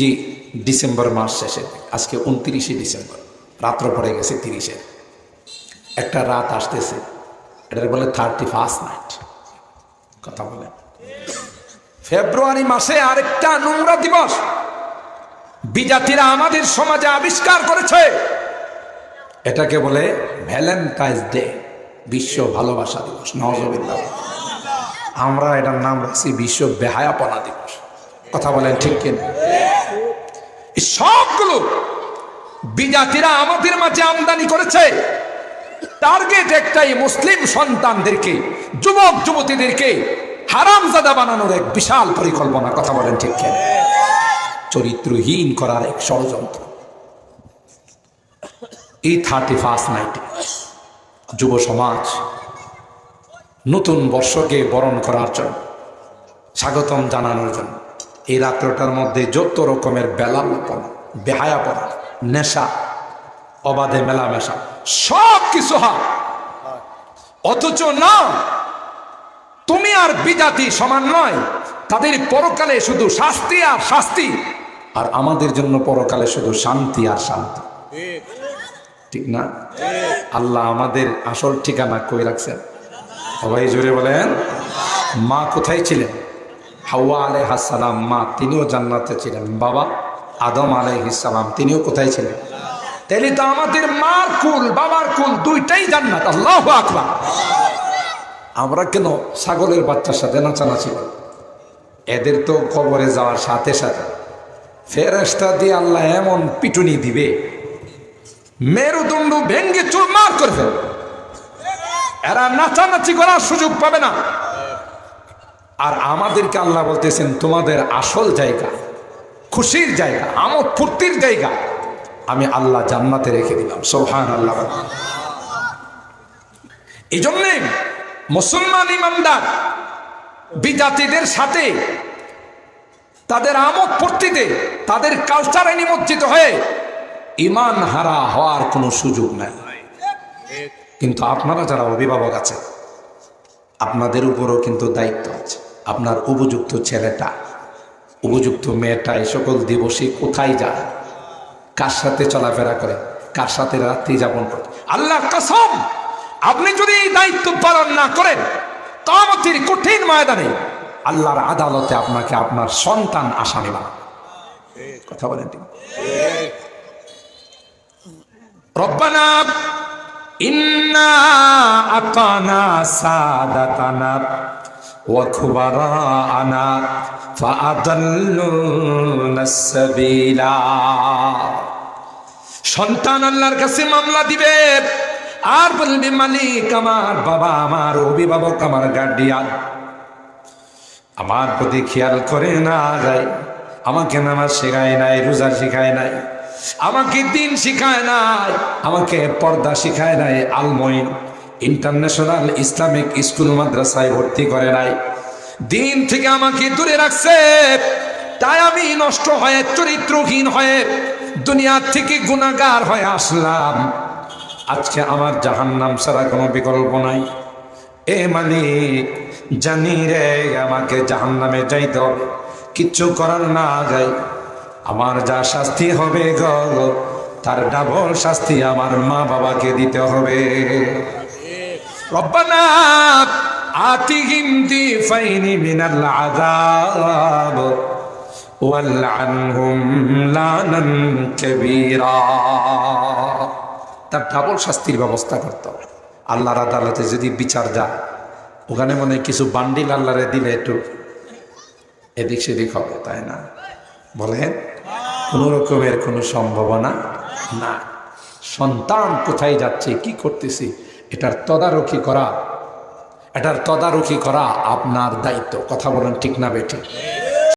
জি, December মাস শেষে আজকে উনত্রিশে ডিসেম্বর। রাত্র পড়ে গেছে তিরিশে। একটা রাত আসতেছে। এটার বলে থার্টি ফার্স্ট নাইট কথা বলে। ফেব্রুয়ারি মাসে আরেকটা নোংরা দিবস। বিজাতিরা আমাদের সমাজে আবিষ্কার করেছে। এটাকে বলে ভ্যালেন্টাইন্স ডে, বিশ্ব ভালোবাসা দিবস। নজবিল্লা আমরা এটার নাম রাখছি বিশ্ব বেহায়াপনা দিবস। কথা বলেন ঠিক কিনা? সবগুলো বিজাতিরা আমাদের মাঝে আমদানি করেছে। টার্গেট একটাই মুসলিম সন্তানদেরকে, যুবক যুবতীদেরকে হারামজাদা বানানোর এক বিশাল পরিকল্পনা, কথা বলেন ঠিক কিনা? চরিত্রহীন করার এক ষড়যন্ত্র। এই থার্টি ফার্স্ট নাইটে যুব সমাজ নতুন বর্ষকে বরণ করার জন্য, স্বাগতম জানানোর জন্য এই রাত্রটার মধ্যে যত রকমের বেলাপনা বেহায়াপনা নেশা, অবাধে মেলামেশা, সব কিছু হয় অথচ না, তুমি আর বিজাতি সমান নয়, তাদের পরকালে শুধু শাস্তি আর শাস্তি, আর আমাদের জন্য পরকালে শুধু শান্তি আর শান্তি। ঠিক না? আল্লাহ আমাদের আসল ঠিকানা কই রাখছেন? সবাই জোরে বলেন, মা কোথায় ছিলেন? হাওয়া আলাইহাসালাম মা তিনিও জান্নাতে ছিলেন। বাবা আদম আলাইহিসালাম তিনিও কোথায় ছিলেন? তাহলে তো আমাদের মার কুল, বাবার কুল, দুইটাই জান্নাত। আল্লাহ আকবার। আমরা কেন ছাগলের বাচ্চার সাথে নাচানাচি করি? এদের তো কবরে যাওয়ার সাথে সাথে ফেরেস্তা দিয়ে আল্লাহ এমন পিটুনি দিবে, মেরুদণ্ড ভেঙ্গে চুরমার করে ফেলবে। এরা নাচানাচি করার সুযোগ পাবে না। আর আমাদেরকে আল্লাহ বলতেছেন, তোমাদের আসল জায়গা, খুশির জায়গা, আমোদ ফুর্তির জায়গা আমি আল্লাহ জান্নাতে রেখে দিলাম। সোহান আল্লাহ এই জন্যে মুসলমান ইমানদার, বিজাতিদের সাথে, তাদের আমোদ ফুর্তিতে, তাদের কালচারে নিমজ্জিত হয়ে ইমান হারা হওয়ার কোনো সুযোগ নাই। কিন্তু আপনারা যারা অভিভাবক আছে আপনাদের উপরও কিন্তু দায়িত্ব আছে। আপনার উপযুক্ত ছেলেটা, উপযুক্ত মেয়েটা, এই সকল দিবসে কোথায় যায়? কার সাথে চলাফেরা করে? কার সাথে রাত্রি যাপন করে? আল্লাহ কসম, আপনি যদি এই দায়িত্ব পালন না করেন কামতির কঠিন ময়দানে আল্লাহর আদালতে আপনাকে আপনার সন্তান আসামি বানাবে কথা বলেন ঠিক। রব্বানা, ইন্না আতানা সাদাতানা। খুবারানা ফাআদাল্লুনা সাবিলা সন্তান আল্লাহর কাছে মামলা দিবে। আর বলবে, মালিক আমার, বাবা আমার, অভিভাবক আমার গার্ডিয়ান আমার প্রতি খেয়াল করে না যায়। আমাকে নামাজ শেখায় নাই, রোজা শেখায় নাই। আমাকে দিন শিখায় নাই। আমাকে পর্দা শিখায় নাই, আলমইন। ইন্টারন্যাশনাল ইসলামিক স্কুল মাদ্রাসায় ভর্তি করে নাই। দিন থেকে আমাকে দূরে রাখছে। তাই আমি নষ্ট হয়ে, চরিত্রহীন হয়ে দুনিয়ার থেকে গুণাগার হয়ে আসলাম। আজকে আমার জাহান্নাম ছাড়া কোনো বিকল্প নাই। এ মালিক, জানি রে, আমাকে জাহান্নামে যাইতে হবে। কিচ্ছু করার না যায় আমার যা শাস্তি হবে গ, তার ডাবল শাস্তি আমার মা বাবাকে দিতে হবে। রব্বানা আতিহিম দিফাইনি মিনাল আযাব ওয়ালআনহুম লানান কাবীরা। তার ডাবল শাস্তির ব্যবস্থা করতে আল্লাহর আদালতে যদি বিচার যায়, ওখানে মনে কিছু বান্ডিল আল্লাহরে দিলে একটু এদিক সেদিক হবে, তাই না? বলেন, কোনো রকমের কোনো সম্ভাবনা না সন্তান কোথায় যাচ্ছে, কি করতেছি? এটার তদারকি করা এটার তদারকি করা আপনার দায়িত্ব। কথা বলেন ঠিক না বেঠিক